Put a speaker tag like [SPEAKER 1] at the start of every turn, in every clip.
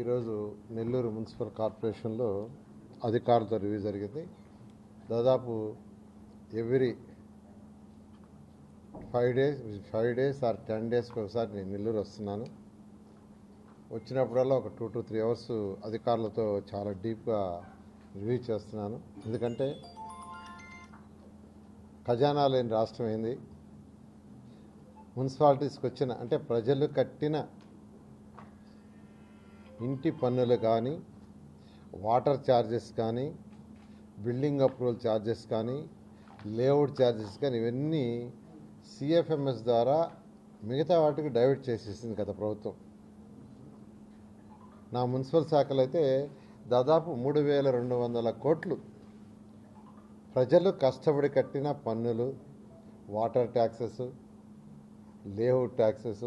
[SPEAKER 1] ఈరోజు నెల్లూరు మున్సిపల్ కార్పొరేషన్లో అధికారులతో రివ్యూ జరిగింది. దాదాపు every five days five days or ten డేస్కి ఒకసారి నేను నెల్లూరు వస్తున్నాను. వచ్చినప్పుడల్లా ఒక టూ టు త్రీ అవర్స్ అధికారులతో చాలా డీప్గా రివ్యూ చేస్తున్నాను. ఎందుకంటే ఖజానా లేని రాష్ట్రం ఏంది? మున్సిపాలిటీస్కి వచ్చిన అంటే ప్రజలు కట్టిన ఇంటి పన్నులు కానీ వాటర్ ఛార్జెస్ కానీ బిల్డింగ్ అప్రూవల్ ఛార్జెస్ కానీ లేఅవుట్ ఛార్జెస్ కానీ ఇవన్నీ సిఎఫ్ఎంఎస్ ద్వారా మిగతా వాటికి డైవర్ట్ చేసేసింది గత ప్రభుత్వం. నా మున్సిపల్ శాఖలు అయితే దాదాపు మూడు వేల రెండు వందల కోట్లు ప్రజలు కష్టపడి కట్టిన పన్నులు water taxes layout taxes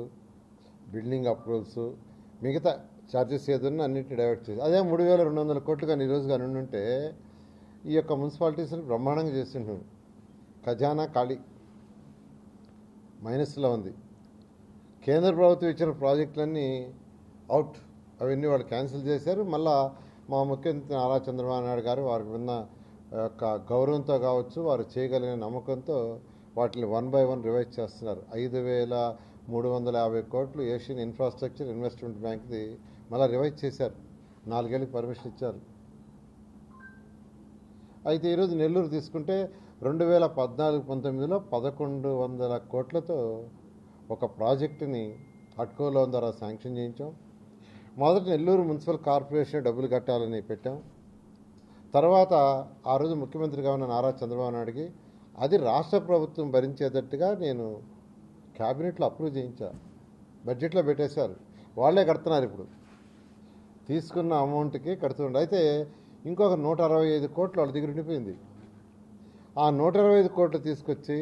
[SPEAKER 1] building approvals మిగతా ఛార్జెస్ ఏదన్నా అన్నింటినీ డైవర్ట్ చేసి అదే మూడు వేల రెండు వందల కోట్లు కానీ ఈరోజు కానీ ఉంటే ఈ యొక్క మున్సిపాలిటీస్ని బ్రహ్మాండంగా చేస్తుంటాడు ఖజానా ఖాళీ. మైనస్లో ఉంది. కేంద్ర ప్రభుత్వం ఇచ్చిన ప్రాజెక్టులన్నీ అవుట్. అవన్నీ వాళ్ళు క్యాన్సిల్ చేశారు. మళ్ళా మా ముఖ్యమంత్రి నారా చంద్రబాబు నాయుడు గారు వారికి ఉన్న యొక్క గౌరవంతో కావచ్చు వారు చేయగలిగిన నమ్మకంతో వాటిని వన్ బై వన్ రివైజ్ చేస్తున్నారు. ఐదు వేల మూడు వందల యాభై కోట్లు ఏషియన్ ఇన్ఫ్రాస్ట్రక్చర్ ఇన్వెస్ట్మెంట్ బ్యాంక్ది మళ్ళీ రివైజ్ చేశారు. నాలుగేళ్ళకి పర్మిషన్ ఇచ్చారు. అయితే ఈరోజు నెల్లూరు తీసుకుంటే రెండు వేల పద్నాలుగు పంతొమ్మిదిలో పదకొండు వందల కోట్లతో ఒక ప్రాజెక్టుని అట్కో లోన్ ద్వారా శాంక్షన్ చేయించాం. మొదట నెల్లూరు మున్సిపల్ కార్పొరేషన్ డబ్బులు కట్టాలని పెట్టాం. తర్వాత ఆ రోజు ముఖ్యమంత్రిగా ఉన్న నారా చంద్రబాబు నాయుడికి అది రాష్ట్ర ప్రభుత్వం భరించేటట్టుగా నేను క్యాబినెట్లో అప్రూవ్ చేయించా. బడ్జెట్లో పెట్టేశారు. వాళ్ళే కడుతున్నారు ఇప్పుడు. తీసుకున్న అమౌంట్కి కడుతుండే అయితే ఇంకొక నూట అరవై ఐదు కోట్లు వాళ్ళ దగ్గర ఉండిపోయింది. ఆ నూట అరవై ఐదు కోట్లు తీసుకొచ్చి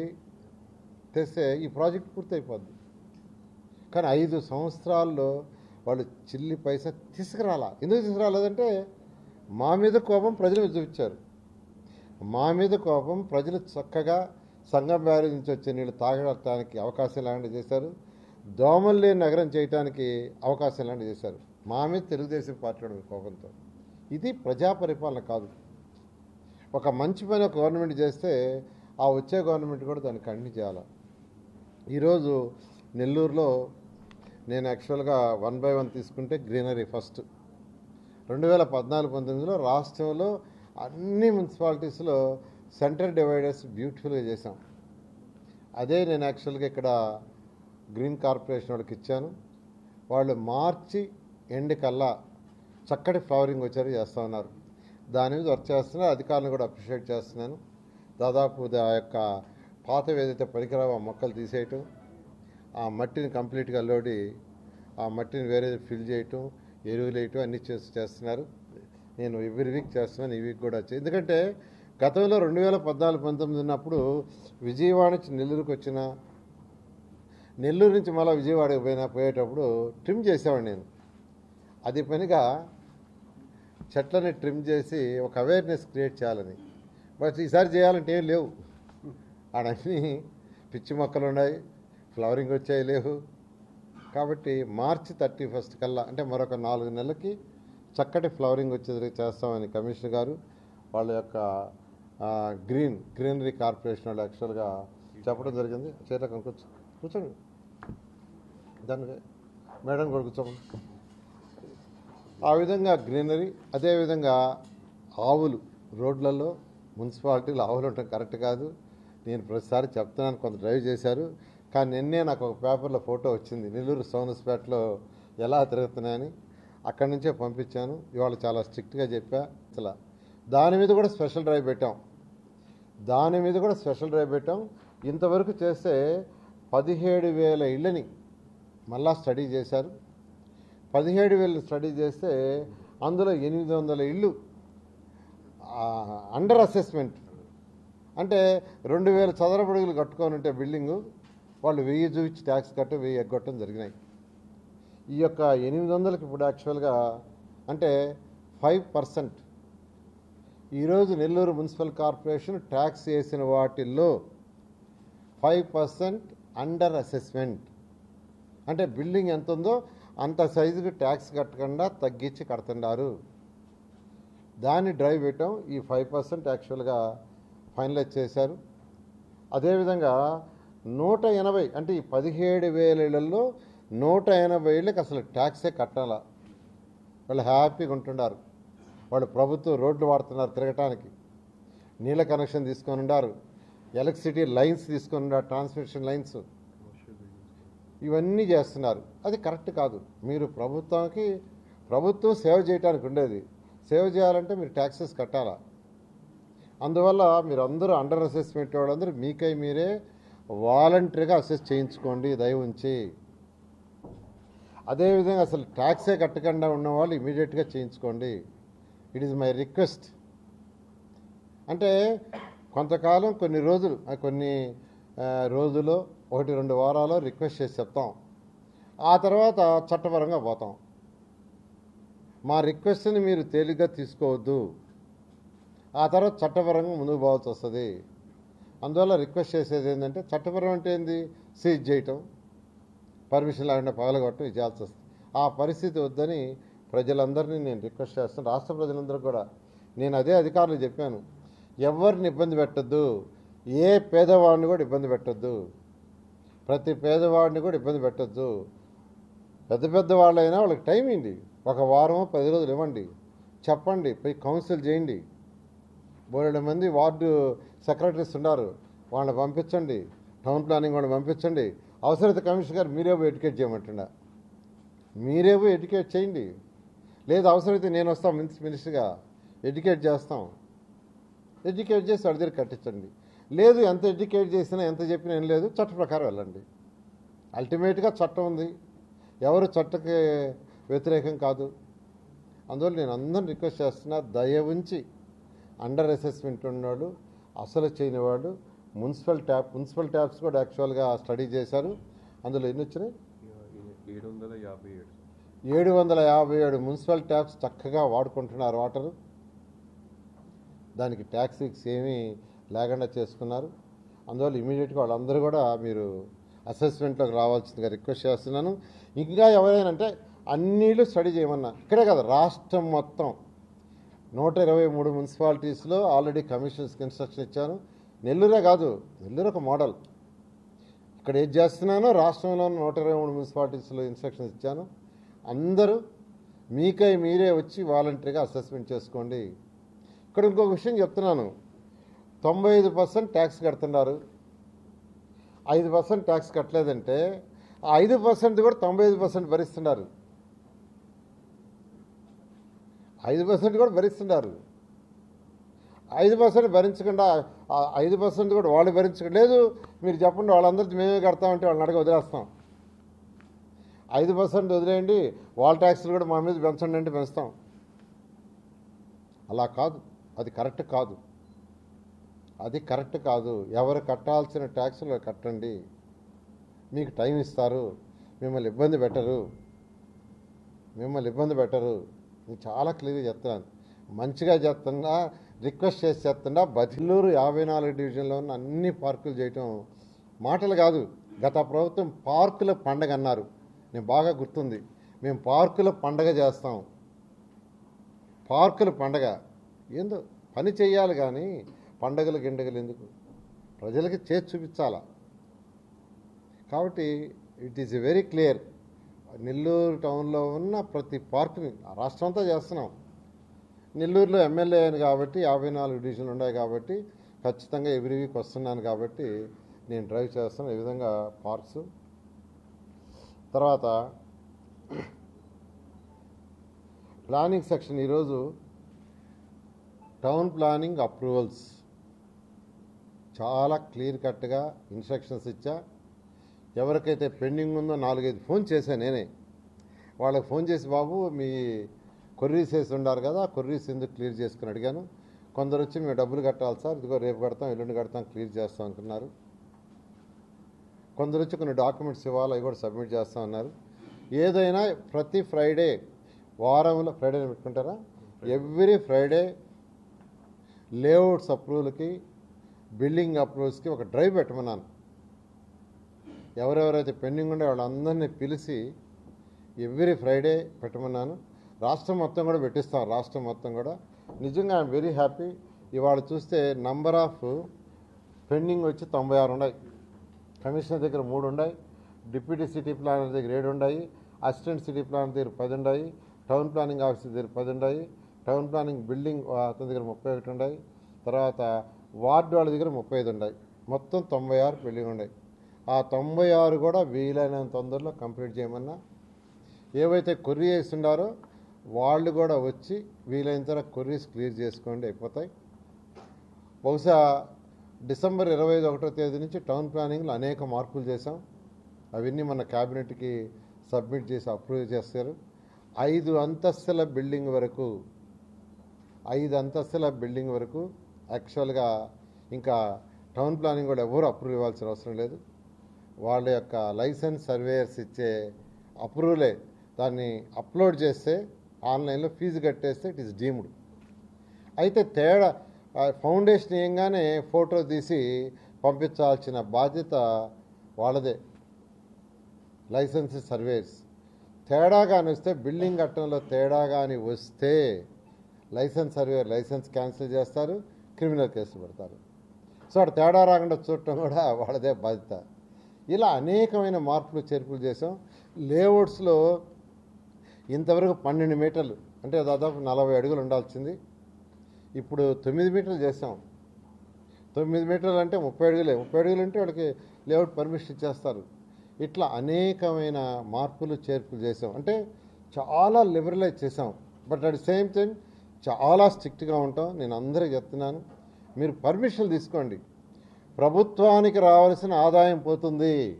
[SPEAKER 1] తెస్తే ఈ ప్రాజెక్ట్ పూర్తయిపోద్ది. కానీ ఐదు సంవత్సరాల్లో వాళ్ళు చిల్లి పైసా తీసుకురాలా? ఎందుకు తీసుకురాలేదంటే మా మీద కోపం ప్రజలు చూపించారు. మా మీద కోపం ప్రజలు చక్కగా సంగం బ్యారేజ్ నుంచి వచ్చే నీళ్ళు తాగడానికి అవకాశం లేకుండా చేశారు. దోమలు లేని నగరం చేయడానికి అవకాశం లేకుండా చేశారు. మా మీద తెలుగుదేశం పార్టీ వాళ్ళ కోపంతో. ఇది ప్రజా పరిపాలన కాదు. ఒక మంచి పని ఒక గవర్నమెంట్ చేస్తే ఆ వచ్చే గవర్నమెంట్ కూడా దాన్ని కంటిన్యూ చేయాలి? ఈరోజు నెల్లూరులో నేను యాక్చువల్గా వన్ బై వన్ తీసుకుంటే గ్రీనరీ ఫస్ట్. రెండు వేల పద్నాలుగు పంతొమ్మిదిలో రాష్ట్రంలో అన్ని మున్సిపాలిటీస్లో సెంటర్ డివైడర్స్ బ్యూటిఫుల్గా చేశాం. అదే నేను యాక్చువల్గా ఇక్కడ గ్రీన్ కార్పొరేషన్ వాళ్ళకి ఇచ్చాను. వాళ్ళు మార్చి ఎండ్ కల్లా చక్కటి ఫ్లవరింగ్ వచ్చారు చేస్తూ ఉన్నారు. దాని మీద వర్క్ చేస్తున్నారు అధికారులను కూడా అప్రిషియేట్ చేస్తున్నాను. దాదాపు ఆ యొక్క పాత ఏదైతే పనికిరావో ఆ మొక్కలు తీసేయటం ఆ మట్టిని కంప్లీట్గా లోడి ఆ మట్టిని వేరే ఫిల్ చేయటం ఎరువులు వేయటం అన్నీ చేసి చేస్తున్నారు. నేను ఎవ్రీ వీక్ చేస్తున్నాను ఈ వీక్ కూడా వచ్చి. ఎందుకంటే గతంలో రెండు వేల పద్నాలుగు పంతొమ్మిది ఉన్నప్పుడు విజయవాడ నుంచి నెల్లూరుకి వచ్చిన నెల్లూరు నుంచి మళ్ళీ విజయవాడకి పోయినా పోయేటప్పుడు ట్రిమ్ చేసేవాడిని నేను. అది పనిగా చెట్లని ట్రిమ్ చేసి ఒక అవేర్నెస్ క్రియేట్ చేయాలని. బట్ ఈసారి చేయాలంటే ఏం లేవు. ఆడన్నీ పిచ్చి మొక్కలు ఉన్నాయి ఫ్లవరింగ్ వచ్చాయి లేవు. కాబట్టి మార్చి థర్టీ ఫస్ట్ కల్లా అంటే మరొక నాలుగు నెలలకి చక్కటి ఫ్లవరింగ్ వచ్చేది చేస్తామని కమిషనర్ గారు వాళ్ళ యొక్క గ్రీన్ గ్రీనరీ కార్పొరేషన్ వాళ్ళు యాక్చువల్గా చెప్పడం జరిగింది. చేత కనుకొచ్చు కూర్చోండి. దాని మేడం కూడా కూర్చోండి ఆ విధంగా గ్రీనరీ అదేవిధంగా ఆవులు. రోడ్లలో మున్సిపాలిటీలో ఆవులు ఉండటం కరెక్ట్ కాదు. నేను ప్రతిసారి చెప్తున్నాను కొంత డ్రైవ్ చేశారు. కానీ నిన్నే నాకు ఒక పేపర్లో ఫోటో వచ్చింది. నెల్లూరు సోనస్పేటలో ఎలా తిరుగుతున్నాయని అక్కడి నుంచే పంపించాను. ఇవాళ చాలా స్ట్రిక్ట్గా చెప్పా. అసలు దాని మీద కూడా స్పెషల్ డ్రైవ్ పెట్టాం. దాని మీద కూడా స్పెషల్ డ్రైవ్ పెట్టాం. ఇంతవరకు చేస్తే పదిహేడు వేల ఇళ్ళని మళ్ళా స్టడీ చేశారు. పదిహేడు వేలు స్టడీ చేస్తే అందులో ఎనిమిది వందల ఇళ్ళు అండర్ అసెస్మెంట్ అంటే రెండు వేల చదరపడుగులు కట్టుకొని ఉంటే బిల్డింగు వాళ్ళు వెయ్యి చూపించి ట్యాక్స్ కట్ట వెయ్యి ఎగ్గొట్టడం జరిగినాయి. ఈ యొక్క ఎనిమిది వందలకి ఇప్పుడు యాక్చువల్గా అంటే ఫైవ్ పర్సెంట్ ఈరోజు నెల్లూరు మున్సిపల్ కార్పొరేషన్ ట్యాక్స్ వేసిన వాటిల్లో ఫైవ్ పర్సెంట్ అండర్ అసెస్మెంట్ అంటే బిల్డింగ్ ఎంత ఉందో అంత సైజుకి ట్యాక్స్ కట్టకుండా తగ్గించి కడుతున్నారు దాన్ని డ్రైవ్ పెట్టాం ఈ ఫైవ్ పర్సెంట్ యాక్చువల్గా ఫైనలైజ్ చేశారు. అదేవిధంగా నూట ఎనభై అంటే ఈ పదిహేడు వేల ఇళ్ళలో నూట ఎనభై ఇళ్ళకి అసలు ట్యాక్సే కట్టాల. వాళ్ళు హ్యాపీగా ఉంటున్నారు. వాళ్ళు ప్రభుత్వం రోడ్లు వాడుతున్నారు తిరగటానికి. నీళ్ళ కనెక్షన్ తీసుకొని ఉండారు. ఎలక్ట్రిసిటీ లైన్స్ తీసుకొని ఉన్నారు ట్రాన్స్మిషన్ లైన్స్. ఇవన్నీ చేస్తున్నారు. అది కరెక్ట్ కాదు. మీరు ప్రభుత్వానికి ప్రభుత్వం సేవ చేయడానికి ఉండేది. సేవ చేయాలంటే మీరు ట్యాక్సెస్ కట్టాలా? అందువల్ల మీరు అందరూ అండర్ అసెస్మెంట్ వాళ్ళందరూ మీకై మీరే వాలంటరీగా అసెస్ చేయించుకోండి దయ ఉంచి. అదేవిధంగా అసలు ట్యాక్సే కట్టకుండా ఉన్న వాళ్ళు ఇమీడియట్గా చేయించుకోండి. ఇట్ ఈజ్ మై రిక్వెస్ట్ అంటే కొంతకాలం కొన్ని రోజులు కొన్ని రోజులు ఒకటి రెండు వారాలు రిక్వెస్ట్ చేసి చెప్తాం. ఆ తర్వాత చట్టపరంగా పోతాం. మా రిక్వెస్ట్ని మీరు తేలిగ్గా తీసుకోవద్దు. ఆ తర్వాత చట్టపరంగా ముందుకు పోవాల్సి వస్తుంది. అందువల్ల రిక్వెస్ట్ చేసేది ఏంటంటే చట్టపరం అంటే ఏంది? సీజ్ చేయటం పర్మిషన్ లేకుండా పగలగొట్టడం ఇది వస్తుంది. ఆ పరిస్థితి వద్దని ప్రజలందరినీ నేను రిక్వెస్ట్ చేస్తాను. రాష్ట్ర ప్రజలందరూ కూడా నేను అదే అధికారులు చెప్పాను. ఎవరిని ఇబ్బంది పెట్టొద్దు. ఏ పేదవాడిని కూడా ఇబ్బంది పెట్టద్దు. ప్రతి పేదవాడిని కూడా ఇబ్బంది పెట్టద్దు. పెద్ద పెద్ద వాళ్ళైనా వాళ్ళకి టైం ఇవ్వండి. ఒక వారం పది రోజులు ఇవ్వండి. చెప్పండి పోయి కౌన్సిల్ చేయండి. బోలెడు మంది వార్డు సెక్రటరీస్ ఉన్నారు. వాళ్ళని పంపించండి. టౌన్ ప్లానింగ్ వాళ్ళని పంపించండి. అవసరత కమిషనర్ గారు మీరే పోయి ఎడ్యుకేట్ చేయమంటుండ మీరే పోయి ఎడ్యుకేట్ చేయండి. లేదు అవసరమైతే నేను వస్తాను మినిస్ మినిస్టర్గా. ఎడ్యుకేట్ చేస్తాం. ఎడ్యుకేట్ చేసి సర్జరీ దగ్గర కట్టించండి. లేదు ఎంత ఎడ్యుకేట్ చేసినా ఎంత చెప్పినా ఏం లేదు చట్ట ప్రకారం వెళ్ళండి. అల్టిమేట్గా చట్టం ఉంది. ఎవరు చట్టకి వ్యతిరేకం కాదు. అందువల్ల నేను అందరిని రిక్వెస్ట్ చేస్తున్నా దయ ఉంచి అండర్ అసెస్మెంట్ ఉన్నవాడు అసలు చేయని వాడు మున్సిపల్ ట్యాప్ మున్సిపల్ ట్యాప్స్ కూడా యాక్చువల్గా స్టడీ చేశారు. అందులో ఎన్ని వచ్చినాయి?
[SPEAKER 2] ఏడు. వందల యాభై ఏడు
[SPEAKER 1] మున్సిపల్ ట్యాప్స్ చక్కగా వాడుకుంటున్నారు వాటరు. దానికి ట్యాక్సీస్ ఏమీ లేకుండా చేసుకున్నారు. అందువల్ల ఇమీడియట్గా వాళ్ళందరూ కూడా మీరు అసెస్మెంట్లోకి రావాల్సిందిగా రిక్వెస్ట్ చేస్తున్నాను. ఇంకా ఎవరైనా అంటే అన్నీళ్ళు స్టడీ చేయమన్నా. ఇక్కడే కదా రాష్ట్రం మొత్తం. నూట ఇరవై మూడు మున్సిపాలిటీస్లో ఆల్రెడీ కమిషన్స్కి ఇన్స్ట్రక్షన్ ఇచ్చాను. నెల్లూరే కాదు నెల్లూరు ఒక మోడల్ ఇక్కడ ఏది చేస్తున్నానో రాష్ట్రంలో నూట ఇరవై మూడు మున్సిపాలిటీస్లో ఇన్స్ట్రక్షన్స్ ఇచ్చాను. అందరూ మీకై మీరే వచ్చి వాలంటరీగా అసెస్మెంట్ చేసుకోండి. ఇక్కడ ఇంకొక విషయం చెప్తున్నాను. తొంభై ఐదు పర్సెంట్ ట్యాక్స్ కడుతున్నారు. ఐదు పర్సెంట్ ట్యాక్స్ కట్టలేదంటే ఆ ఐదు పర్సెంట్ కూడా తొంభై ఐదు పర్సెంట్ భరిస్తున్నారు. ఐదు పర్సెంట్ కూడా భరిస్తున్నారు. ఐదు పర్సెంట్ భరించకుండా ఐదు పర్సెంట్ కూడా వాళ్ళు భరించకుండా లేదు మీరు చెప్పండి వాళ్ళందరికీ మేమే కడతామంటే వాళ్ళని అడగ వదిలేస్తాం. ఐదు పర్సెంట్ వదిలేయండి వాళ్ళ ట్యాక్స్లు కూడా మా మీద పెంచండి అంటే పెంచుతాం. అలా కాదు. అది కరెక్ట్ కాదు. అది కరెక్ట్ కాదు. ఎవరు కట్టాల్సిన ట్యాక్సులు కట్టండి. మీకు టైం ఇస్తారు. మిమ్మల్ని ఇబ్బంది పెట్టరు. మిమ్మల్ని ఇబ్బంది పెట్టరు. నేను చాలా క్లియర్గా చెప్తున్నాను. మంచిగా చేస్తున్నా రిక్వెస్ట్ చేసి చేస్తుండా బదిలూరు యాభై నాలుగు డివిజన్లో ఉన్న అన్ని పార్కులు చేయటం మాటలు కాదు. గత ప్రభుత్వం పార్కుల పండగ అన్నారు. నేను బాగా గుర్తుంది. మేము పార్కుల పండగ చేస్తాం. పార్కుల పండగ. ఏందో పని చేయాలి కానీ పండగలు గిండగలు ఎందుకు? ప్రజలకి చేసి చూపించాలా? కాబట్టి it is very clear Nellore టౌన్లో ఉన్న ప్రతి పార్కుని రాష్ట్రం అంతా చేస్తున్నాం. నెల్లూరులో ఎమ్మెల్యే అని కాబట్టి యాభై నాలుగు డివిజన్లు ఉన్నాయి కాబట్టి ఖచ్చితంగా ఎవ్రీ వీక్ వస్తున్నాను కాబట్టి నేను డ్రైవ్ చేస్తాను. ఈ విధంగా పార్క్స్. తర్వాత ప్లానింగ్ సెక్షన్ ఈరోజు టౌన్ ప్లానింగ్ అప్రూవల్స్. చాలా క్లియర్ కట్గా ఇన్స్ట్రక్షన్స్ ఇచ్చా. ఎవరికైతే పెండింగ్ ఉందో నాలుగైదు ఫోన్ చేశాను నేనే. వాళ్ళకి ఫోన్ చేసి బాబు మీ కొర్రీస్ వేసి ఉన్నారు కదా ఆ కొర్రీస్ ఎందుకు క్లియర్ చేసుకుని అడిగాను. కొందరు వచ్చి మేము డబ్బులు కట్టాలి సార్ ఇదిగో రేపు కడతాం ఎల్లుండి కడతాం క్లియర్ చేస్తాం అంటున్నారు. కొందరు వచ్చి కొన్ని డాక్యుమెంట్స్ ఇవ్వాలి అవి కూడా సబ్మిట్ చేస్తాం అన్నారు. ఏదైనా ప్రతి ఫ్రైడే వారంలో ఫ్రైడే పెట్టుకుంటారా? ఎవ్రీ ఫ్రైడే లేఅవుట్స్ అప్రూవల్కి బిల్డింగ్ అప్రూవల్స్కి ఒక డ్రైవ్ పెట్టమన్నాను. ఎవరెవరైతే పెండింగ్ ఉండే వాళ్ళందరినీ పిలిచి ఎవ్రీ ఫ్రైడే పెట్టమన్నాను. రాష్ట్రం మొత్తం కూడా పెట్టిస్తాం రాష్ట్రం మొత్తం కూడా. నిజంగా ఐఎమ్ వెరీ హ్యాపీ. ఇవాళ చూస్తే నంబర్ ఆఫ్ పెండింగ్ వచ్చి తొంభై ఆరు ఉన్నాయి. కమిషనర్ దగ్గర మూడు ఉన్నాయి. డిప్యూటీ సిటీ ప్లానర్ దగ్గర ఏడు ఉన్నాయి. అసిస్టెంట్ సిటీ ప్లానర్ దగ్గర పది ఉన్నాయి. టౌన్ ప్లానింగ్ ఆఫీసర్ దగ్గర పది ఉన్నాయి. టౌన్ ప్లానింగ్ బిల్డింగ్ అతని దగ్గర ముప్పై ఒకటి ఉన్నాయి. తర్వాత వార్డు వాళ్ళ దగ్గర ముప్పై ఐదు ఉన్నాయి మొత్తం తొంభై ఆరు పెండింగ్ ఉన్నాయి ఆ తొంభై ఆరు కూడా వీలైనంత తొందరలో కంప్లీట్ చేయమన్నా ఏవైతే కొర్రీ ఉండారో వాళ్ళు కూడా వచ్చి వీలైనంత కొర్రీస్ క్లియర్ చేసుకోండి అయిపోతాయి. బహుశా డిసెంబర్ ఇరవై ఐదు ఒకటో తేదీ నుంచి టౌన్ ప్లానింగ్లో అనేక మార్పులు చేశాం. అవన్నీ మన క్యాబినెట్కి సబ్మిట్ చేసి అప్రూవ్ చేస్తారు. ఐదు అంతస్తుల బిల్డింగ్ వరకు ఐదు అంతస్తుల బిల్డింగ్ వరకు యాక్చువల్గా ఇంకా టౌన్ ప్లానింగ్ కూడా ఎవరు అప్రూవ్ ఇవ్వాల్సిన అవసరం లేదు. వాళ్ళ యొక్క లైసెన్స్ సర్వేయర్స్ ఇచ్చే అప్రూవలే దాన్ని అప్లోడ్ చేస్తే ఆన్లైన్లో ఫీజు కట్టేస్తే ఇట్ ఈస్ డీమ్డ్. అయితే తేడా ఫౌండేషన్ ఏంగానే ఫోటో తీసి పంపించాల్సిన బాధ్యత వాళ్ళదే. లైసెన్స్ సర్వేస్ తేడా కానీ వస్తే బిల్డింగ్ కట్టడంలో తేడా కానీ వస్తే లైసెన్స్ సర్వేర్ లైసెన్స్ క్యాన్సిల్ చేస్తారు. క్రిమినల్ కేసులు పెడతారు. సో అక్కడ తేడా రాకుండా చూడటం కూడా వాళ్ళదే బాధ్యత. ఇలా అనేకమైన మార్పులు చేర్పులు చేసాం లేఅవుట్స్లో ఇంతవరకు పన్నెండు మీటర్లు అంటే దాదాపు నలభై అడుగులు ఉండాల్సింది. ఇప్పుడు తొమ్మిది మీటర్లు చేసాం తొమ్మిది మీటర్లు అంటే ముప్పై అడుగులే. ముప్పై అడుగులు అంటే వాడికి లేఅవుట్ పర్మిషన్ ఇచ్చేస్తారు. ఇట్లా అనేకమైన మార్పులు చేర్పులు చేసాం అంటే చాలా లిబరలైజ్ చేసాం బట్ అట్ సేమ్ టైం చాలా స్ట్రిక్ట్గా ఉంటాం నేను అందరికీ చెప్తున్నాను. మీరు పర్మిషన్ తీసుకోండి. ప్రభుత్వానికి రావాల్సిన ఆదాయం పోతుంది.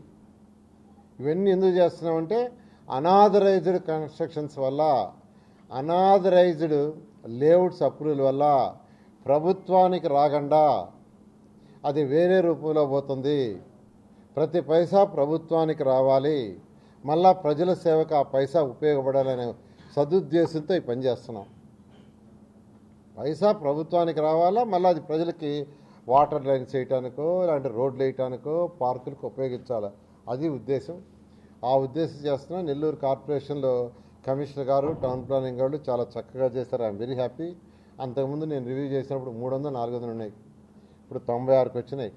[SPEAKER 1] ఇవన్నీ ఎందుకు చేస్తున్నామంటే అనాథరైజ్డ్ కన్స్ట్రక్షన్స్ వల్ల అనాథరైజ్డ్ లేఅవుట్స్ అప్రూవల్ వల్ల ప్రభుత్వానికి రాకుండా అది వేరే రూపంలో పోతుంది. ప్రతి పైసా ప్రభుత్వానికి రావాలి. మళ్ళా ప్రజల సేవకు ఆ పైసా ఉపయోగపడాలనే సదుద్దేశంతో ఈ పని చేస్తున్నాం. పైసా ప్రభుత్వానికి రావాలా? మళ్ళీ అది ప్రజలకి వాటర్ లైన్స్ వేయటానికో ఇలాంటి రోడ్లు వేయటానికో పార్కులకు ఉపయోగించాలి? అది ఉద్దేశం. ఆ ఉద్దేశం చేస్తున్న నెల్లూరు కార్పొరేషన్లో కమిషనర్ గారు టౌన్ ప్లానింగ్ వాళ్ళు చాలా చక్కగా చేస్తారు ఐఎమ్ వెరీ హ్యాపీ. అంతకుముందు నేను రివ్యూ చేసినప్పుడు మూడు వందలు నాలుగు వందలు ఉన్నాయి. ఇప్పుడు తొంభై ఆరుకు వచ్చినాయి.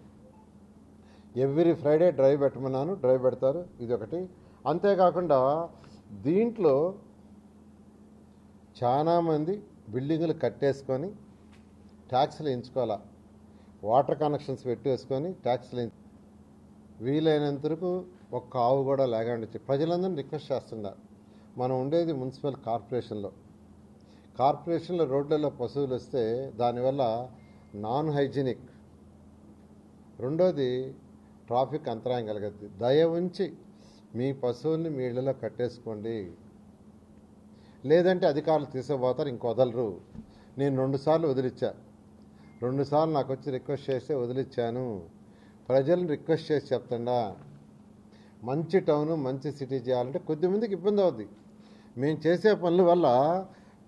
[SPEAKER 1] ఎవ్రీ ఫ్రైడే డ్రైవ్ పెట్టమన్నాను. డ్రైవ్ పెడతారు. ఇది ఒకటి. అంతేకాకుండా దీంట్లో చాలామంది బిల్డింగులు కట్టేసుకొని ట్యాక్స్లు ఎంచుకోవాలా? వాటర్ కనెక్షన్స్ పెట్టేసుకొని ట్యాక్స్లు వీలైనంత వరకు ఒక్క ఆవు కూడా లేకుండా వచ్చి ప్రజలందరినీ రిక్వెస్ట్ చేస్తున్నారు మనం ఉండేది మున్సిపల్ కార్పొరేషన్లో. కార్పొరేషన్లో రోడ్లలో పశువులు వస్తే దానివల్ల నాన్ హైజీనిక్. రెండోది ట్రాఫిక్ అంతరాయం కలగద్ది. దయ ఉంచి మీ పశువుల్ని మీ ఇళ్ళలో కట్టేసుకోండి. లేదంటే అధికారులు తీసుకుపోతారు ఇంకొదలరు నేను రెండుసార్లు వదిలిచ్చా. రెండుసార్లు నాకు వచ్చి రిక్వెస్ట్ చేస్తే వదిలిచ్చాను. ప్రజలను రిక్వెస్ట్ చేసి చెప్తుండా మంచి టౌను మంచి సిటీ చేయాలంటే కొద్దిమందికి ఇబ్బంది అవుద్ది. మేము చేసే పనుల వల్ల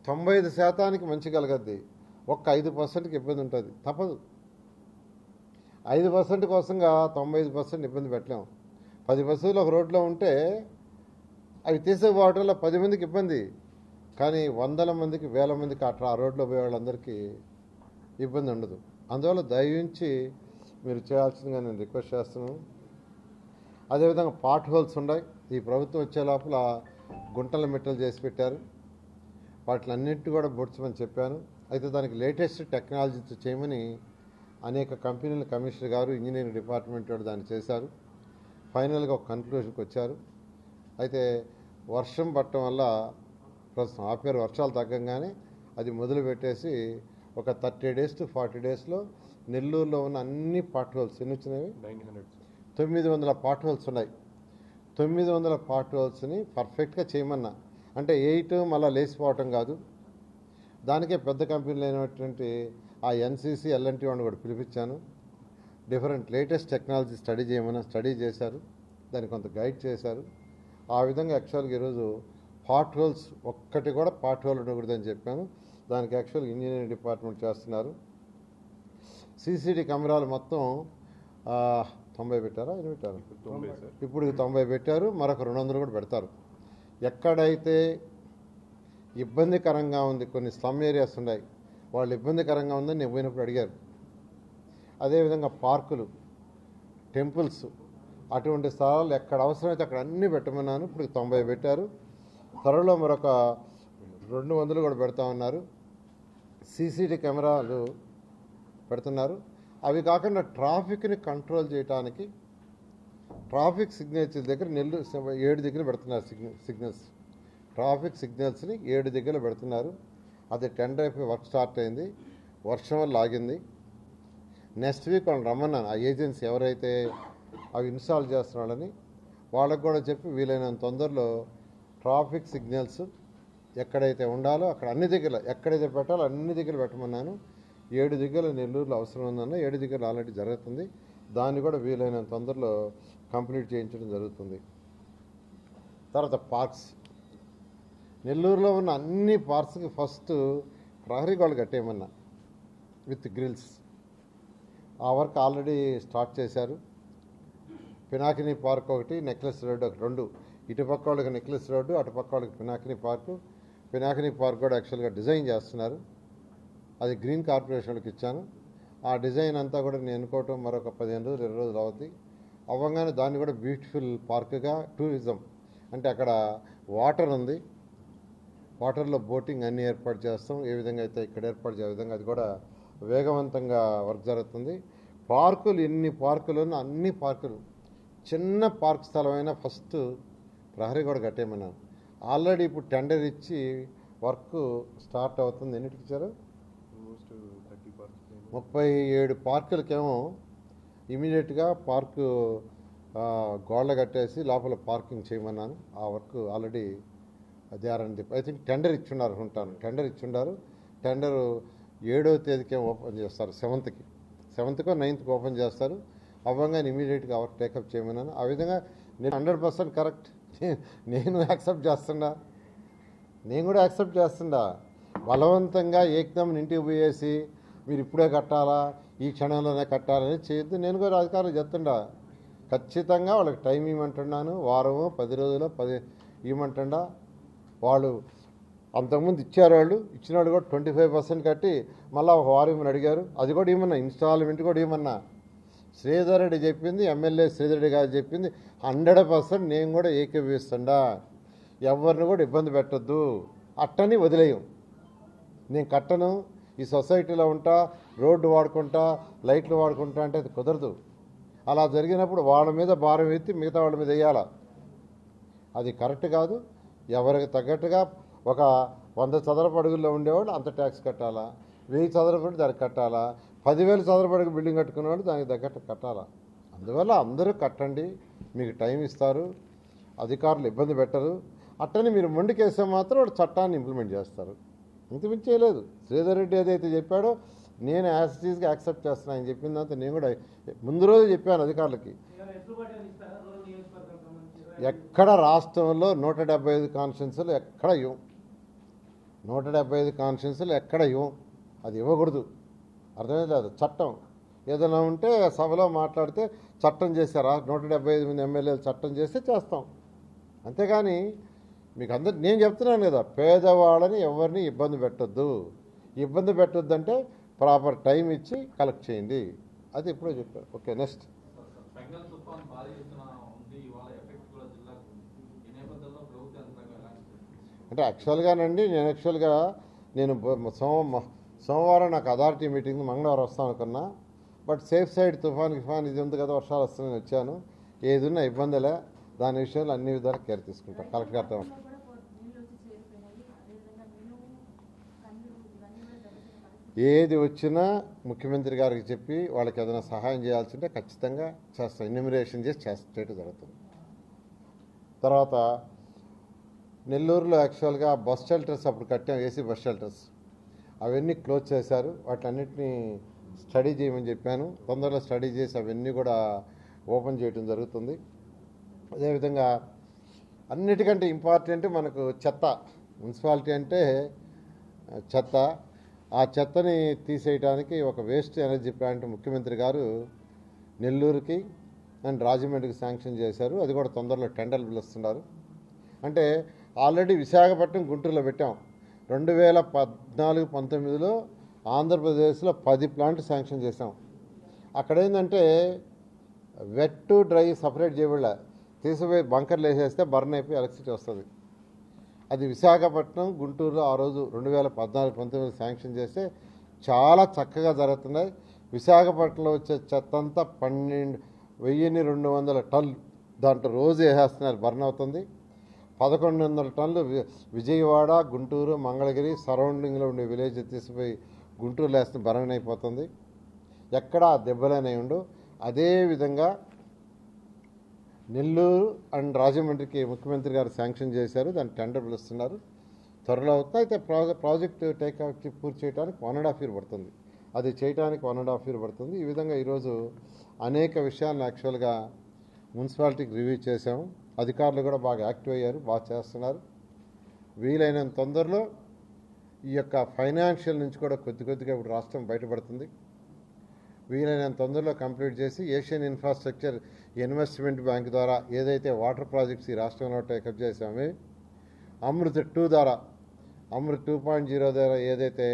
[SPEAKER 1] తొంభై ఐదు శాతానికి మంచి కలగద్ది. ఒక్క ఐదు పర్సెంట్కి ఇబ్బంది ఉంటుంది. తప్పదు. ఐదు పర్సెంట్ కోసంగా తొంభై ఐదు పర్సెంట్ ఇబ్బంది పెట్టలేము పది బస్సులు ఒక రోడ్లో ఉంటే అవి తీసుకుపోవటంలో పది మందికి ఇబ్బంది. కానీ వందల మందికి వేల మందికి అట్లా ఆ రోడ్లో పోయే వాళ్ళందరికీ ఇబ్బంది ఉండదు. అందువల్ల దయించి మీరు చేయాల్సిందిగా నేను రిక్వెస్ట్ చేస్తున్నాను. అదేవిధంగా పాట్ హోల్స్ ఉన్నాయి. ఈ ప్రభుత్వం వచ్చే లోపల గుంటల మెట్టలు చేసి పెట్టారు. వాటిని అన్నింటి కూడా బొడ్చమని చెప్పాను. అయితే దానికి లేటెస్ట్ టెక్నాలజీతో చేయమని అనేక కంపెనీల కమిషనర్ గారు ఇంజనీరింగ్ డిపార్ట్మెంట్ వాడు దాన్ని చేశారు. ఫైనల్గా ఒక కన్క్లూషన్కి వచ్చారు. అయితే వర్షం పట్టడం వల్ల ప్రస్తుతం ఆపేరు వర్షాలు తగ్గంగానే అది మొదలు పెట్టేసి ఒక థర్టీ డేస్ టు ఫార్టీ డేస్లో నెల్లూరులో ఉన్న అన్ని పాట్ హోల్స్ ఎన్ని
[SPEAKER 2] సార్
[SPEAKER 1] తొమ్మిది వందల పాట్ హోల్స్ ఉన్నాయి. తొమ్మిది వందల పాట్ హోల్స్ని పర్ఫెక్ట్గా చేయమన్నా. అంటే ఎయిట్ మళ్ళీ లేచిపోవటం కాదు. దానికే పెద్ద కంపెనీలు అయినటువంటి ఆ ఎన్సీసీ ఎల్ఎన్టీ వాడిని కూడా పిలిపించాను. డిఫరెంట్ లేటెస్ట్ టెక్నాలజీ స్టడీ చేయమని స్టడీ చేశారు. దానికి కొంత గైడ్ చేశారు. ఆ విధంగా యాక్చువల్గా ఈరోజు పాట్ హోల్స్ ఒక్కటి కూడా పాట్ హోల్ ఉండకూడదని చెప్పాను. దానికి యాక్చువల్ ఇంజనీరింగ్ డిపార్ట్మెంట్ చేస్తున్నారు. సీసీడీ కెమెరాలు మొత్తం తొంభై పెట్టారా? ఎన్ని పెట్టారు?
[SPEAKER 2] ఇప్పుడు తొంభై సార్.
[SPEAKER 1] ఇప్పుడు తొంభై పెట్టారు. మరొక రెండు వందలు కూడా పెడతారు. ఎక్కడైతే ఇబ్బందికరంగా ఉంది కొన్ని స్లమ్ ఏరియాస్ ఉన్నాయి వాళ్ళు ఇబ్బందికరంగా ఉందని నేను పోయినప్పుడు అడిగారు. అదేవిధంగా పార్కులు టెంపుల్స్ అటువంటి స్థలాలు ఎక్కడ అవసరమైతే అక్కడ అన్నీ పెట్టమన్నాను. ఇప్పుడు తొంభై పెట్టారు. త్వరలో మరొక రెండు వందలు కూడా పెడతా ఉన్నారు. సీసీటీ కెమెరాలు పెడుతున్నారు. అవి కాకుండా ట్రాఫిక్ని కంట్రోల్ చేయడానికి ట్రాఫిక్ సిగ్నల్స్ దగ్గర నెల్లు ఏడు దగ్గర పెడుతున్నారు సిగ్నల్ సిగ్నల్స్. ట్రాఫిక్ సిగ్నల్స్ని ఏడు దగ్గర పెడుతున్నారు. అది టెండర్ అయిపోయి వర్క్ స్టార్ట్ అయింది. వర్షం వల్ల ఆగింది. నెక్స్ట్ వీక్ వాళ్ళని రమ్మన్నాను ఆ ఏజెన్సీ ఎవరైతే అవి ఇన్స్టాల్ చేస్తున్నాడని వాళ్ళకు కూడా చెప్పి వీలైనంత తొందరలో ట్రాఫిక్ సిగ్నల్స్ ఎక్కడైతే ఉండాలో అక్కడ అన్ని దగ్గర ఎక్కడైతే పెట్టాలో అన్ని దగ్గర పెట్టమన్నాను. ఏడు దగ్గర నెల్లూరులో అవసరం ఉందన్న ఏడు దగ్గర ఆల్రెడీ జరుగుతుంది. దాన్ని కూడా వీలైనంత తొందరలో కంప్లీట్ చేయించడం జరుగుతుంది. తర్వాత పార్క్స్. నెల్లూరులో ఉన్న అన్ని పార్క్స్కి ఫస్ట్ ప్రహరీ గోడ కట్టేయమన్నా విత్ గ్రిల్స్. ఆ వర్క్ ఆల్రెడీ స్టార్ట్ చేశారు. పినాకిని పార్క్ ఒకటి నెక్లెస్ రోడ్ ఒకటి రెండు. ఇటుపక్క వాళ్ళకి నెక్లెస్ రోడ్డు అటుపక్క వాళ్ళకి పినాకిని పార్కు. పినాకిని పార్క్ కూడా యాక్చువల్గా డిజైన్ చేస్తున్నారు. అది గ్రీన్ కార్పొరేషన్కి ఇచ్చాను. ఆ డిజైన్ అంతా కూడా నేను అనుకోవటం మరొక పదిహేను రోజులు ఇరవై రోజులు అవుతుంది అవ్వగానే దాన్ని కూడా బ్యూటిఫుల్ పార్క్గా టూరిజం అంటే అక్కడ వాటర్ ఉంది. వాటర్లో బోటింగ్ అన్నీ ఏర్పాటు చేస్తాం. ఏ విధంగా అయితే ఇక్కడ ఏర్పాటు చేసే విధంగా అది కూడా వేగవంతంగా వర్క్ జరుగుతుంది. పార్కులు ఎన్ని పార్కులు అన్ని పార్కులు. చిన్న పార్క్ స్థలమైనా ఫస్ట్ ప్రహరీ కూడా కట్టేయమన్నాను. ఆల్రెడీ ఇప్పుడు టెండర్ ఇచ్చి వర్క్ స్టార్ట్ అవుతుంది. ఎన్నిటికి ఇచ్చారు? ముప్పై ఏడు పార్కులకేమో ఇమీడియట్గా పార్కు గోడలు కట్టేసి లోపల పార్కింగ్ చేయమన్నాను. ఆ వర్క్ ఆల్రెడీ దే ఆర్ అని చెప్పి ఐ థింక్ టెండర్ ఇచ్చున్నారు అనుకుంటాను టెండర్ ఇచ్చుండారు. టెండర్ ఏడవ తేదీకే ఓపెన్ చేస్తారు. సెవెంత్కి సెవెంత్కో నైన్త్కి ఓపెన్ చేస్తారు. అవ్వగానే ఇమీడియట్గా వర్క్ టేకప్ చేయమన్నాను. ఆ విధంగా నేను హండ్రెడ్ పర్సెంట్ కరెక్ట్ నేను యాక్సెప్ట్ చేస్తున్నా. నేను కూడా యాక్సెప్ట్ చేస్తుండా బలవంతంగా ఏకదం ఇంటికి పోయేసి మీరు ఇప్పుడే కట్టాలా? ఈ క్షణంలోనే కట్టాలని చేయొద్దు నేను కూడా అధికారులు చెప్తుండా. ఖచ్చితంగా వాళ్ళకి టైం ఇవ్వమంటున్నాను. వారము పది రోజులు పది ఇవ్వమంటుండా. వాళ్ళు అంతకుముందు ఇచ్చారు వాళ్ళు. ఇచ్చిన వాళ్ళు కూడా ట్వంటీ ఫైవ్ పర్సెంట్ కట్టి మళ్ళీ ఒక వారం అడిగారు. అది కూడా ఇవ్వమన్నా. ఇన్స్టాల్మెంట్ కూడా ఇవ్వమన్నా. శ్రీధరుడు రెడ్డి చెప్పింది ఎమ్మెల్యే శ్రీధరుడు రెడ్డి గారు చెప్పింది హండ్రెడ్ పర్సెంట్ నేను కూడా ఏకీభవిస్తుండా. ఎవరిని కూడా ఇబ్బంది పెట్టొద్దు. అట్టని వదిలేయం. నేను కట్టను ఈ సొసైటీలో ఉంటా రోడ్డు వాడుకుంటా లైట్లు వాడుకుంటా అంటే అది కుదరదు. అలా జరిగినప్పుడు వాళ్ళ మీద భారం ఎత్తి మిగతా వాళ్ళ మీద వేయాలా? అది కరెక్ట్ కాదు. ఎవరికి తగ్గట్టుగా ఒక వంద చదరపు అడుగుల్లో ఉండేవాళ్ళు అంత ట్యాక్స్ కట్టాలా? వెయ్యి చదరపు దానికి కట్టాలా? పదివేలు చదరపు అడుగు బిల్డింగ్ కట్టుకునేవాళ్ళు దానికి తగ్గట్టు కట్టాలా? అందువల్ల అందరూ కట్టండి మీకు టైం ఇస్తారు అధికారులు ఇబ్బంది పెట్టరు. అట్టని మీరు మొండికేస్తే మాత్రం వాడు చట్టాన్ని ఇంప్లిమెంట్ చేస్తారు. ఇంతమించి చేయలేదు శ్రీధర్ రెడ్డి ఏదైతే చెప్పాడో నేను యాజ్ టీజ్గా యాక్సెప్ట్ చేస్తున్నాను ఆయన చెప్పిందంతా నేను కూడా ముందు రోజు చెప్పాను అధికారులకి. ఎక్కడ రాష్ట్రంలో నూట డెబ్బై ఐదు కాన్స్టిట్యున్సీలు ఎక్కడ ఇవ్వం? నూట డెబ్బై ఐదు కాన్స్టిట్యున్సీలు ఎక్కడ ఇవ్వం? అది ఇవ్వకూడదు. అర్థమే లేదు చట్టం. ఏదైనా ఉంటే సభలో మాట్లాడితే చట్టం చేశారా? నూట డెబ్బై ఐదు మంది ఎమ్మెల్యేలు చట్టం చేస్తే చేస్తాం. అంతేగాని మీకు అందరు నేను చెప్తున్నాను కదా పేదవాళ్ళని ఎవరిని ఇబ్బంది పెట్టొద్దు. ఇబ్బంది పెట్టొద్దు అంటే ప్రాపర్ టైం ఇచ్చి కలెక్ట్ చేయండి. అది ఎప్పుడో చెప్పారు. Okay next. అంటే యాక్చువల్గానండి నేను యాక్చువల్గా నేను సోమ సోమవారం నాకు అథారిటీ మీటింగ్ మంగళవారం వస్తాం అనుకున్నా. బట్ సేఫ్ సైడ్ తుఫాన్ గిఫాన్ ఇది ఉంది కదా వర్షాలు వస్తున్నాయని వచ్చాను. ఏదున్నా ఇబ్బందులే దాని విషయంలో అన్ని విధాలు కేర్ తీసుకుంటాం. కలెక్టర్ గారితో ఏది వచ్చినా ముఖ్యమంత్రి గారికి చెప్పి వాళ్ళకి ఏదైనా సహాయం చేయాల్సి ఉంటే ఖచ్చితంగా చేస్తాం. ఇన్యూమినేషన్ చేసి చేసేటట్టు జరుగుతుంది. తర్వాత నెల్లూరులో యాక్చువల్గా బస్ షెల్టర్స్ అప్పుడు కట్టాం ఏసీ బస్ షెల్టర్స్ అవన్నీ క్లోజ్ చేశారు. వాటన్నిటిని స్టడీ చేయమని చెప్పాను. తొందరలో స్టడీ చేసి అవన్నీ కూడా ఓపెన్ చేయడం జరుగుతుంది. అదేవిధంగా అన్నిటికంటే ఇంపార్టెంట్ మనకు చెత్త. మున్సిపాలిటీ అంటే చెత్త. ఆ చెత్తని తీసేయడానికి ఒక వేస్ట్ ఎనర్జీ ప్లాంట్ ముఖ్యమంత్రి గారు నెల్లూరుకి అండ్ రాజమండ్రికి శాంక్షన్ చేశారు. అది కూడా తొందరలో టెండర్లు పిలుస్తున్నారు. అంటే ఆల్రెడీ విశాఖపట్నం గుంటూరులో పెట్టాం. రెండు వేల పద్నాలుగు పంతొమ్మిదిలో ఆంధ్రప్రదేశ్లో పది ప్లాంట్ శాంక్షన్ చేసాం అక్కడ ఏంటంటే వెట్ టు డ్రై సపరేట్ చేయబడ తీసిపోయి బంకర్లు వేసేస్తే బర్న్ అయిపోయి ఎలక్ట్రిసిటీ వస్తుంది. అది విశాఖపట్నం గుంటూరులో ఆ రోజు రెండు వేల పద్నాలుగు పంతొమ్మిది శాంక్షన్ చేస్తే చాలా చక్కగా జరుగుతున్నాయి. విశాఖపట్నంలో వచ్చే చెత్త అంతా పన్నెండు వెయ్యిన్ని రెండు వందల టన్ దాంట్లో రోజు వేసేస్తున్నారు బర్న్ అవుతుంది. పదకొండు వందల టన్నులు వి- విజయవాడ గుంటూరు మంగళగిరి సరౌండింగ్లో ఉండే విలేజ్ తీసిపోయి గుంటూరు లేస్తే బర్న్ అయిపోతుంది ఎక్కడ దెబ్బలనే ఉండు. అదేవిధంగా నెల్లూరు అండ్ రాజమండ్రికి ముఖ్యమంత్రి గారు శాంక్షన్ చేశారు. దాన్ని టెండర్ పిలుస్తున్నారు. త్వరలో అవుతుంది. అయితే ప్రాజెక్ట్ ప్రాజెక్ట్ టేక్ ఆఫ్ పూర్తి చేయడానికి వన్ అండ్ హాఫ్ ఇయర్ పడుతుంది. అది చేయడానికి వన్ అండ్ హాఫ్ ఇయర్ పడుతుంది. ఈ విధంగా ఈరోజు అనేక విషయాలను యాక్చువల్గా మున్సిపాలిటీకి రివ్యూ చేసాము అధికారులు కూడా బాగా యాక్టివ్ అయ్యారు బాగా చేస్తున్నారు. వీలైనంత తొందరలో ఈ యొక్క ఫైనాన్షియల్ నుంచి కూడా కొద్ది కొద్దిగా ఇప్పుడు రాష్ట్రం బయటపడుతుంది. వీలైనంత తొందరలో కంప్లీట్ చేసి ఏషియన్ ఇన్ఫ్రాస్ట్రక్చర్ ఇన్వెస్ట్మెంట్ బ్యాంక్ ద్వారా ఏదైతే వాటర్ ప్రాజెక్ట్స్ ఈ రాష్ట్రంలో టేకప్ చేసామే అమృత్ టూ ద్వారా అమృత్ టూ పాయింట్ జీరో ద్వారా ఏదైతే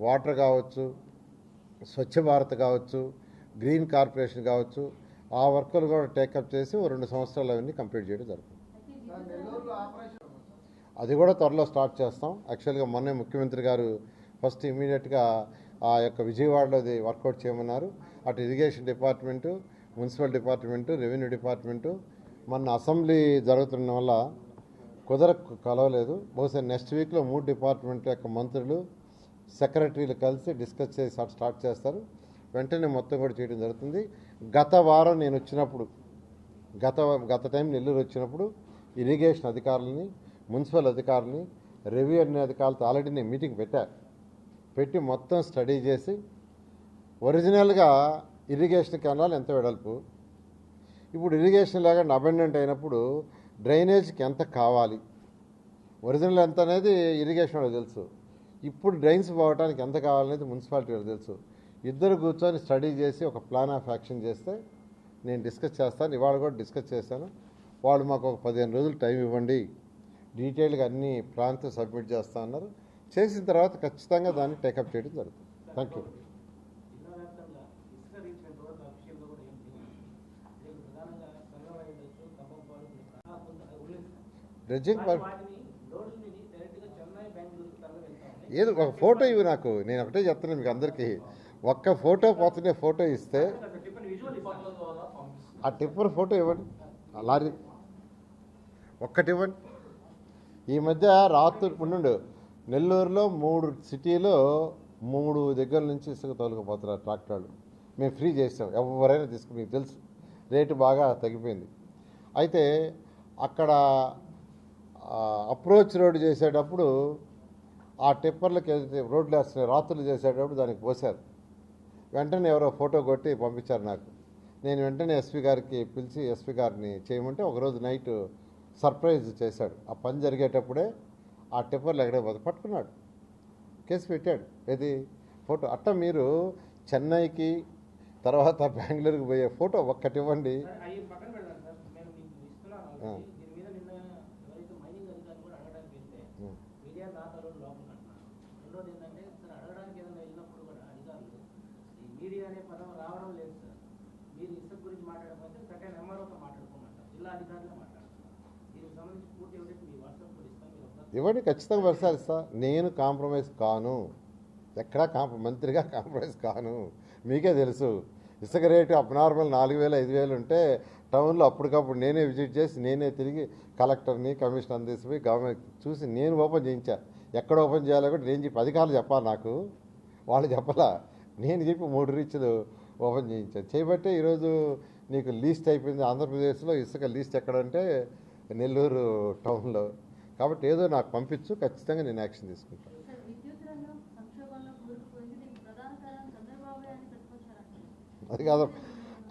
[SPEAKER 1] వాటర్ కావచ్చు స్వచ్ఛ భారత్ కావచ్చు గ్రీన్ కార్పొరేషన్ కావచ్చు ఆ వర్కులు కూడా టేకప్ చేసి ఓ రెండు సంవత్సరాలు అవన్నీ కంప్లీట్ చేయడం జరుగుతుంది. అది కూడా త్వరలో స్టార్ట్ చేస్తాం. యాక్చువల్గా మొన్నే ముఖ్యమంత్రి గారు ఫస్ట్ ఇమీడియట్గా ఆ యొక్క విజయవాడలోది వర్కౌట్ చేయమన్నారు. అటు irrigation department municipal department revenue department. మొన్న అసెంబ్లీ జరుగుతున్న వల్ల కుదర కలవలేదు. బహుశా నెక్స్ట్ వీక్లో మూడు డిపార్ట్మెంట్ యొక్క మంత్రులు సెక్రటరీలు కలిసి డిస్కస్ చేసి స్టార్ట్ చేస్తారు. వెంటనే మొత్తం కూడా చేయడం జరుగుతుంది. గత వారం నేను వచ్చినప్పుడు గత గత టైం నెల్లూరు వచ్చినప్పుడు ఇరిగేషన్ అధికారులని మున్సిపల్ అధికారులని రెవెన్యూ అధికారులతో ఆల్రెడీ నేను మీటింగ్ పెట్టా. పెట్టి మొత్తం స్టడీ చేసి ఒరిజినల్గా ఇరిగేషన్ కెనాల్ ఎంత వెడల్పు? ఇప్పుడు ఇరిగేషన్ లేకుండా అబెండెంట్ అయినప్పుడు డ్రైనేజ్కి ఎంత కావాలి? ఒరిజినల్ ఎంత అనేది ఇరిగేషన్ వాళ్ళకి తెలుసు. ఇప్పుడు డ్రైన్స్ పోవడానికి ఎంత కావాలనేది మున్సిపాలిటీ వాళ్ళకి తెలుసు. ఇద్దరు కూర్చొని స్టడీ చేసి ఒక ప్లాన్ ఆఫ్ యాక్షన్ చేస్తే నేను డిస్కస్ చేస్తాను. ఇవాళ కూడా డిస్కస్ చేశాను. వాళ్ళు మాకు ఒక పదిహేను రోజులు టైం ఇవ్వండి. డీటెయిల్గా అన్ని ప్లాన్స్ సబ్మిట్ చేస్తా అన్నారు. చేసిన తర్వాత ఖచ్చితంగా దాన్ని టేకప్ చేయడం జరుగుతుంది. Thank you. డ్రెడ్జింగ్ ఏదో ఒక ఫోటో ఇవి నాకు. నేను ఒకటే చెప్తాను మీకు అందరికీ. ఒక్క ఫోటో పోతుండే ఫోటో ఇస్తే ఆ టిప్పర్ ఫోటో ఇవ్వండి. ఆ లారీ. ఒక్కటి ఇవ్వండి. ఈ మధ్య రాత్రి ఉండు నెల్లూరులో మూడు సిటీలో మూడు దగ్గర నుంచి ఇసుక తోలుకుపోతున్నారు ట్రాక్టర్లు. మేము ఫ్రీ చేసాం ఎవరైనా తీసుకుని మీకు తెలుసు. రేటు బాగా తగ్గిపోయింది. అయితే అక్కడ అప్రోచ్ రోడ్ చేసేటప్పుడు ఆ టిప్పర్లకి రోడ్లు వేస్తున్నాయి రాత్రులు చేసేటప్పుడు దానికి పోశారు. వెంటనే ఎవరో ఫోటో కొట్టి పంపించారు నాకు. నేను వెంటనే ఎస్పీ గారికి పిలిచి ఎస్పీ గారిని చేయమంటే ఒకరోజు నైట్ సర్ప్రైజ్ చేశాడు. ఆ పని జరిగేటప్పుడే ఆ టిప్పర్లు ఎక్కడే పోతే పట్టుకున్నాడు. కేసు పెట్టాడు. ఏది? ఫోటో. అట్ట మీరు చెన్నైకి తర్వాత బెంగళూరుకి పోయే ఫోటో ఒక్కటి ఇవ్వండి
[SPEAKER 3] అవి పక్కన పెడదాం సార్ నేను మీకు ఇస్తున్నాను
[SPEAKER 1] ఆ.
[SPEAKER 3] already. దీని మీద నిన్న ఎవరైతే మైనింగ్ అధికారులు కూడా అడగడానికి వెళ్తే
[SPEAKER 1] ఉం.
[SPEAKER 3] మీడియా దాతలు లోపల అంటున్నారు రెండోది ఏంటంటే సార్ అడగడానికి ఏదైనా వెళ్ళినప్పుడు కూడా అధికారులు ఈ మీడియా అనే పదం రావడం లేదు సార్. మీరు ఇసుక గురించి మాట్లాడకపోతే సరైన ఎంఆర్ఓతో మాట్లాడుకోమంటారు. జిల్లా అధికారులే మాట్లాడుతున్నారు. దీనికి సంబంధించి పూర్తి ఎవిడెన్స్ మీ వాట్సాప్ కూడా ఇస్తాను మీరు
[SPEAKER 1] ఇవ్వండి ఖచ్చితంగా పరిశీలిస్తా నేను కాంప్రమైజ్ కాను. ఎక్కడా కాంప్ర మంత్రిగా కాంప్రమైజ్ కాను. మీకే తెలుసు. ఇసుక రేటు అబ్నార్మల్ నాలుగు వేలు ఐదు వేలు ఉంటే టౌన్లో అప్పటికప్పుడు నేనే విజిట్ చేసి నేనే తిరిగి కలెక్టర్ని కమిషనర్ తీసుకుపోయి గవర్నమెంట్ చూసి నేను ఓపెన్ చేయించా. ఎక్కడ ఓపెన్ చేయాలో కూడా నేను చెప్పి అధికారులు చెప్పాలి నాకు. వాళ్ళు చెప్పలా? నేను చెప్పి మూడు రీచ్లు ఓపెన్ చేయించాను చేయబట్టే ఈరోజు నీకు లీస్ట్ అయిపోయింది ఆంధ్రప్రదేశ్లో ఇసుక లీస్ట్ ఎక్కడంటే నెల్లూరు టౌన్లో. కాబట్టి ఏదో నాకు పంపించు ఖచ్చితంగా నేను యాక్షన్ తీసుకుంటాను అది కాదు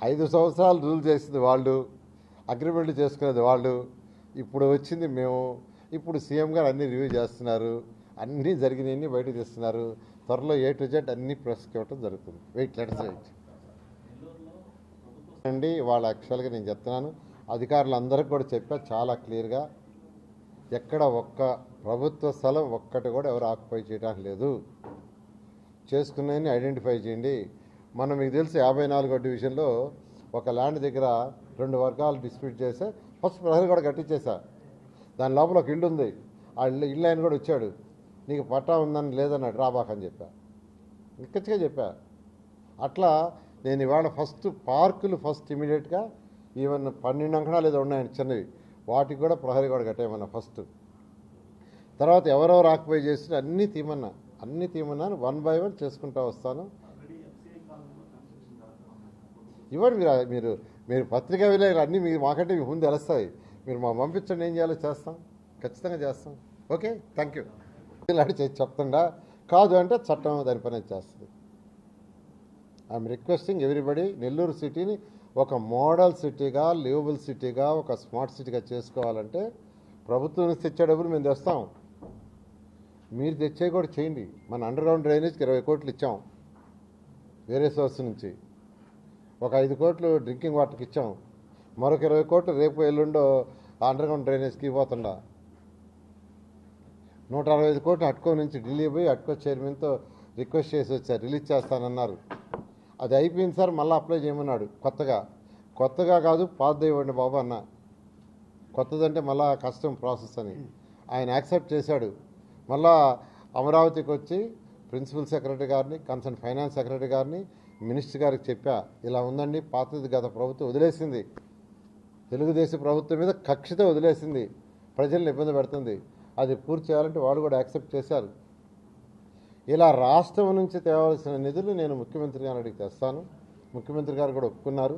[SPEAKER 1] ఐదు సంవత్సరాలు రూల్ చేసింది వాళ్ళు అగ్రిమెంట్లు చేసుకునేది వాళ్ళు. ఇప్పుడు వచ్చింది మేము. ఇప్పుడు సీఎం గారు అన్ని రివ్యూ చేస్తున్నారు. అన్నీ జరిగినవన్నీ బయటకు తెస్తున్నారు. త్వరలో ఏ టు జెడ్ అన్ని ప్రెస్కి ఇవ్వటం జరుగుతుంది. వెయిట్ లెటర్స్ వెయిట్ అండి వాళ్ళ యాక్చువల్గా నేను చెప్తున్నాను. అధికారులందరికీ కూడా చెప్పా చాలా క్లియర్గా ఎక్కడ ఒక్క ప్రభుత్వ స్థలం ఒక్కటి కూడా ఎవరు ఆక్యుపై చేయడానికి లేదు. చేసుకున్నాయని ఐడెంటిఫై చేయండి. మనం మీకు తెలుసు యాభై నాలుగో డివిజన్లో ఒక ల్యాండ్ దగ్గర రెండు వర్గాలు డిస్ప్యూట్ చేస్తే ఫస్ట్ ప్రహరీ కూడా కట్టించేసా దాని లోపల ఒక ఇల్లు ఉంది. ఆ ఇల్లు ఇల్లు ఆయన కూడా వచ్చాడు. నీకు పట్టా ఉందని లేదన్నాడు రాబాకని చెప్పా. నిక్కచ్చిగా చెప్పా. అట్లా నేను ఇవాళ ఫస్ట్ పార్కులు ఫస్ట్ ఇమీడియట్గా ఈవెన్ పన్నెండు అంకణాలు ఏదో ఉన్నాయని చిన్నవి వాటికి కూడా ప్రహరీ కూడా కట్టేయమన్నా ఫస్ట్. తర్వాత ఎవరెవరు ఆక్యుపై చేసిన అన్నీ తీమన్నా అన్నీ తీమన్నాను వన్ బై వన్ చేసుకుంటూ వస్తాను. ఇవ్వండి మీరు మీరు మీరు పత్రికా విలేకరు అన్నీ మీరు మాకంటే మీ ముందు తెలుస్తాయి. మీరు మా పంపించండి ఏం చేయాలో చేస్తాం. ఖచ్చితంగా చేస్తాం. ఓకే? Thank you. ఇలాంటి చేసి చెప్తుండా? కాదు అంటే చట్టం దాని పని చేస్తుంది. ఐఎమ్ రిక్వెస్టింగ్ ఎవ్రీబడి నెల్లూరు సిటీని ఒక మోడల్ సిటీగా లివబుల్ సిటీగా ఒక స్మార్ట్ సిటీగా చేసుకోవాలంటే ప్రభుత్వం నుంచి తెచ్చే డబ్బులు మేము తెస్తాం. మీరు తెచ్చే కూడా చేయండి. మన అండర్ గ్రౌండ్ డ్రైనేజ్కి ఇరవై కోట్లు ఇచ్చాం. వేరే సోర్స్ నుంచి. ఒక ఐదు కోట్లు డ్రింకింగ్ వాటర్కి ఇచ్చాం. మరొక ఇరవై కోట్లు రేపు ఎల్లుండో అండర్ గ్రౌండ్ డ్రైనేజ్కి పోతుండా. నూట అరవై ఐదు కోట్లు అట్కో నుంచి ఢిల్లీ పోయి అట్కో చైర్మన్తో రిక్వెస్ట్ చేసి వచ్చారు. రిలీజ్ చేస్తానన్నారు. అది అయిపోయింది సార్ మళ్ళీ అప్లై చేయమన్నాడు. కొత్తగా. కొత్తగా కాదు పాతది ఇవ్వండి బాబు అన్న. కొత్తదంటే మళ్ళా కష్టం ప్రాసెస్ అని. ఆయన యాక్సెప్ట్ చేశాడు. మళ్ళా అమరావతికి వచ్చి ప్రిన్సిపల్ సెక్రటరీ గారిని కన్సర్న్ ఫైనాన్స్ సెక్రటరీ గారిని మినిస్టర్ గారికి చెప్పా. ఇలా ఉందండి పాతది గత ప్రభుత్వం వదిలేసింది. తెలుగుదేశం ప్రభుత్వం మీద కక్షతో వదిలేసింది. ప్రజల్ని ఇబ్బంది పెడుతుంది. అది పూర్తి చేయాలంటే వాళ్ళు కూడా యాక్సెప్ట్ చేశారు. ఇలా రాష్ట్రం నుంచి తేవాల్సిన నిధులు నేను ముఖ్యమంత్రి గారిని అడిగి తెస్తాను. ముఖ్యమంత్రి గారు కూడా ఒప్పుకున్నారు.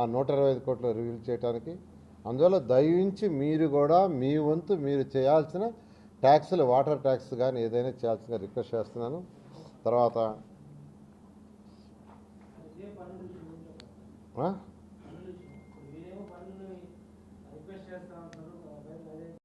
[SPEAKER 1] ఆ నూట ఇరవై ఐదు కోట్లు రివీల్ చేయడానికి అందువల్ల దయించి మీరు కూడా మీ వంతు మీరు చేయాల్సిన ట్యాక్సులు వాటర్ ట్యాక్స్ కానీ ఏదైనా చేయాల్సిన రిక్వెస్ట్ చేస్తున్నాను. తర్వాత